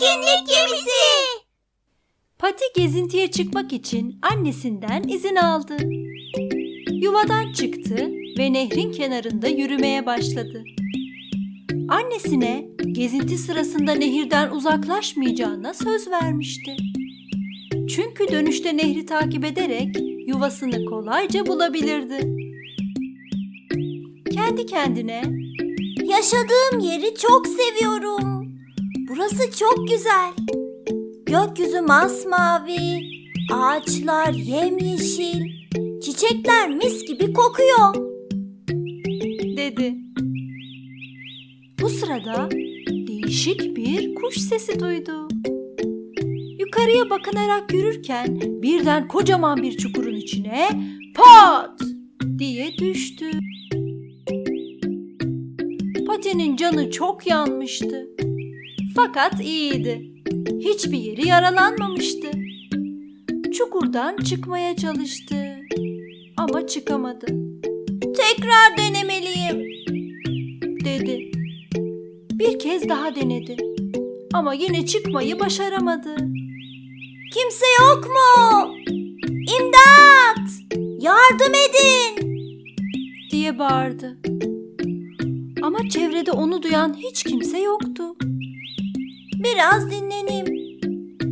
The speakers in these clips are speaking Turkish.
Etkinlik gemisi. Pati gezintiye çıkmak için annesinden izin aldı. Yuvadan çıktı ve nehrin kenarında yürümeye başladı. Annesine gezinti sırasında nehirden uzaklaşmayacağına söz vermişti. Çünkü dönüşte nehri takip ederek yuvasını kolayca bulabilirdi. Kendi kendine Yaşadığım yeri çok seviyorum. Burası çok güzel. Gökyüzü masmavi, ağaçlar yemyeşil, çiçekler mis gibi kokuyor. dedi. Bu sırada değişik bir kuş sesi duydu. Yukarıya bakınarak yürürken birden kocaman bir çukurun içine pat diye düştü. Pati'nin canı çok yanmıştı. Fakat iyiydi. Hiçbir yeri yaralanmamıştı. Çukurdan çıkmaya çalıştı ama çıkamadı. Tekrar denemeliyim. dedi. Bir kez daha denedi. Ama yine çıkmayı başaramadı. Kimse yok mu? İmdat! Yardım edin! diye bağırdı. Ama çevrede onu duyan hiç kimse yoktu. Biraz dinleneyim.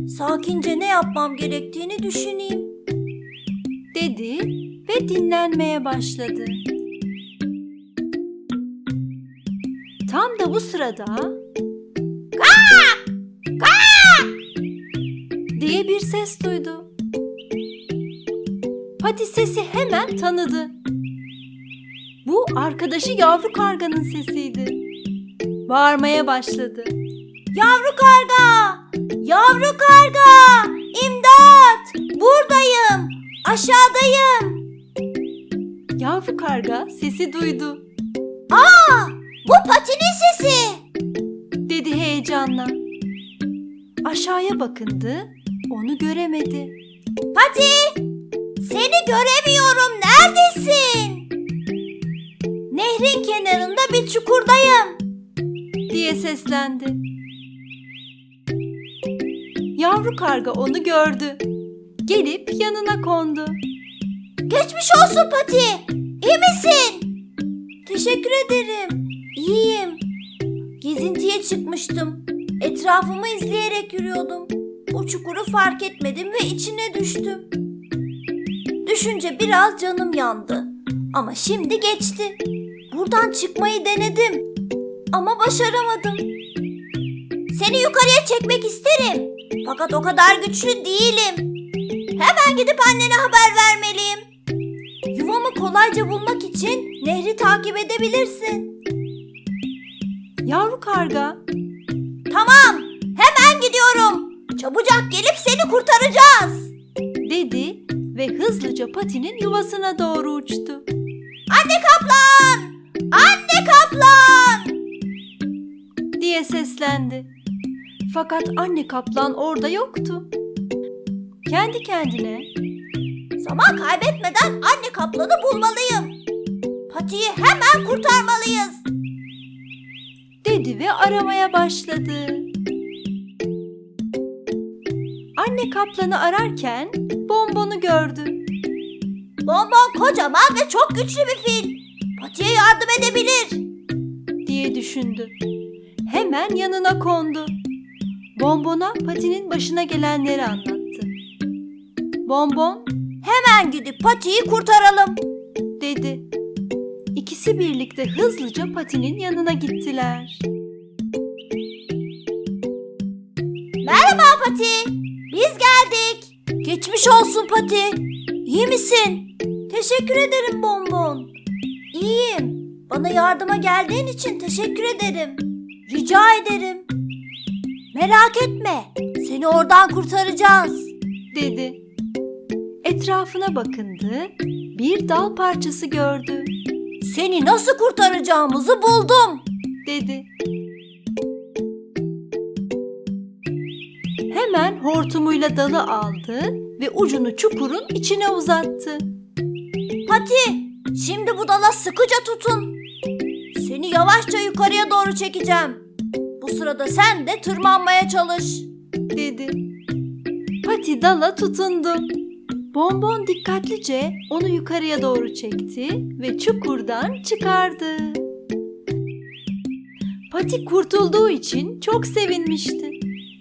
Sakince ne yapmam gerektiğini düşüneyim. dedi ve dinlenmeye başladı. Tam da bu sırada diye bir ses duydu. Pati sesi hemen tanıdı. Bu arkadaşı yavru karganın sesiydi. Bağırmaya başladı. Yavru karga! Yavru karga! İmdat! Buradayım! Aşağıdayım! Yavru karga sesi duydu. Aa! Bu patinin sesi! dedi heyecanla. Aşağıya bakındı, onu göremedi. Pati! Seni göremiyorum. Neredesin? Nehrin kenarında bir çukurdayım. diye seslendi. Yavru karga onu gördü. Gelip yanına kondu. Geçmiş olsun Pati. İyi misin? Teşekkür ederim. İyiyim. Gezintiye çıkmıştım. Etrafımı izleyerek yürüyordum. Bu çukuru fark etmedim ve içine düştüm. Düşünce biraz canım yandı. Ama şimdi geçti. Buradan çıkmayı denedim. Ama başaramadım. Seni yukarıya çekmek isterim. Fakat o kadar güçlü değilim. Hemen gidip annene haber vermeliyim. Yuvamı kolayca bulmak için nehri takip edebilirsin. Yavru karga Tamam, hemen gidiyorum. Çabucak gelip seni kurtaracağız. dedi ve hızlıca patinin yuvasına doğru uçtu. Anne kaplan! Anne kaplan! diye seslendi. Fakat anne kaplan orada yoktu. Kendi kendine Zaman kaybetmeden anne kaplanı bulmalıyım. Patiyi hemen kurtarmalıyız. dedi ve aramaya başladı. Anne kaplanı ararken bonbonu gördü. Bonbon kocaman ve çok güçlü bir fil. Patiye yardım edebilir. diye düşündü. Hemen yanına kondu. Bonbona patinin başına gelenleri anlattı. Bonbon Hemen gidip patiyi kurtaralım. dedi. İkisi birlikte hızlıca patinin yanına gittiler. Merhaba Pati. Biz geldik. Geçmiş olsun Pati. İyi misin? Teşekkür ederim Bonbon. İyiyim. Bana yardıma geldiğin için teşekkür ederim. Rica ederim. Merak etme. Seni oradan kurtaracağız. dedi. Etrafına bakındı, bir dal parçası gördü, Seni nasıl kurtaracağımızı buldum. dedi. Hemen hortumuyla dalı aldı ve ucunu çukurun içine uzattı. Pati, şimdi bu dala sıkıca tutun. Seni yavaşça yukarıya doğru çekeceğim. Bu sırada sen de tırmanmaya çalış. dedi. Pati dala tutundu. Bonbon dikkatlice onu yukarıya doğru çekti ve çukurdan çıkardı. Pati kurtulduğu için çok sevinmişti.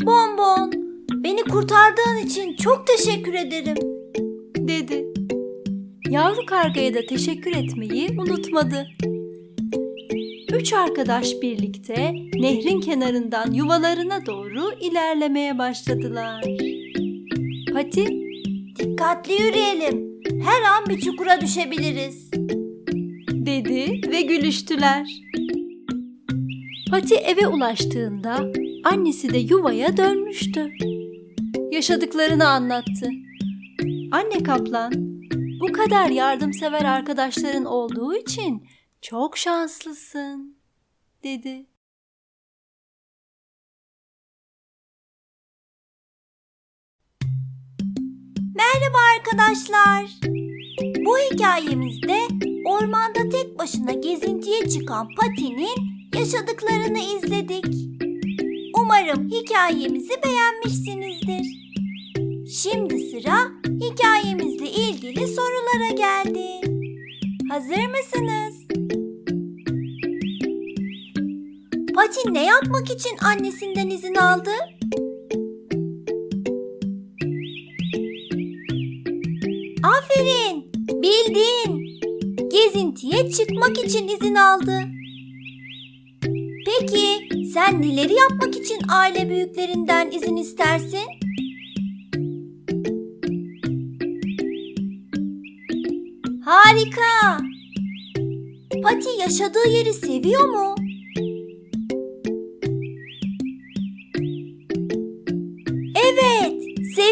Bonbon, beni kurtardığın için çok teşekkür ederim. dedi. Yavru kargaya da teşekkür etmeyi unutmadı. Üç arkadaş birlikte nehrin kenarından yuvalarına doğru ilerlemeye başladılar. Pati Dikkatli yürüyelim. Her an bir çukura düşebiliriz. dedi ve gülüştüler. Pati eve ulaştığında annesi de yuvaya dönmüştü. Yaşadıklarını anlattı. Anne kaplan, bu kadar yardımsever arkadaşların olduğu için çok şanslısın, dedi. Merhaba arkadaşlar. Bu hikayemizde ormanda tek başına gezintiye çıkan Pati'nin yaşadıklarını izledik. Umarım hikayemizi beğenmişsinizdir. Şimdi sıra hikayemizle ilgili sorulara geldi. Hazır mısınız? Pati ne yapmak için annesinden izin aldı? Aferin, bildin. Gezintiye çıkmak için izin aldı. Peki sen neleri yapmak için aile büyüklerinden izin istersin? Harika. Pati yaşadığı yeri seviyor mu?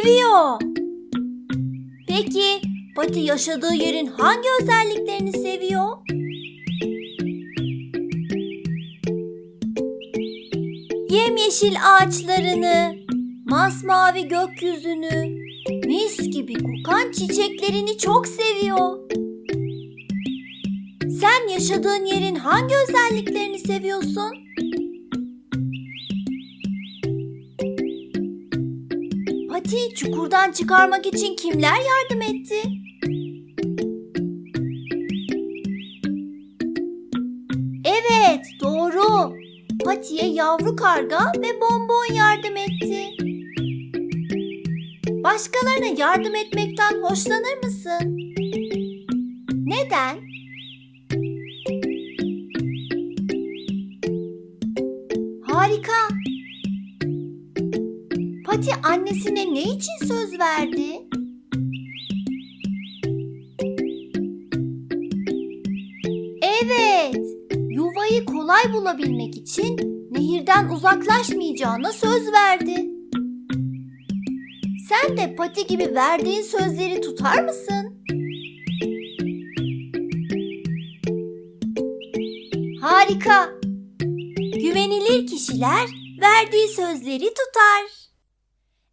Seviyor. Peki Pati yaşadığı yerin hangi özelliklerini seviyor? Yemyeşil ağaçlarını, masmavi gökyüzünü, mis gibi kokan çiçeklerini çok seviyor. Sen yaşadığın yerin hangi özelliklerini seviyorsun? Pati çukurdan çıkarmak için kimler yardım etti? Evet, doğru. Pati'ye yavru karga ve bonbon yardım etti. Başkalarına yardım etmekten hoşlanır mısın? Neden? Harika. Pati annesine ne için söz verdi? Evet, yuvayı kolay bulabilmek için nehirden uzaklaşmayacağına söz verdi. Sen de Pati gibi verdiğin sözleri tutar mısın? Harika. Güvenilir kişiler verdiği sözleri tutar.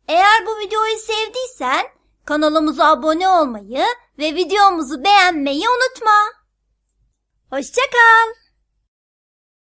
Eğer bu videoyu sevdiysen kanalımıza abone olmayı ve videomuzu beğenmeyi unutma. Hoşça kal.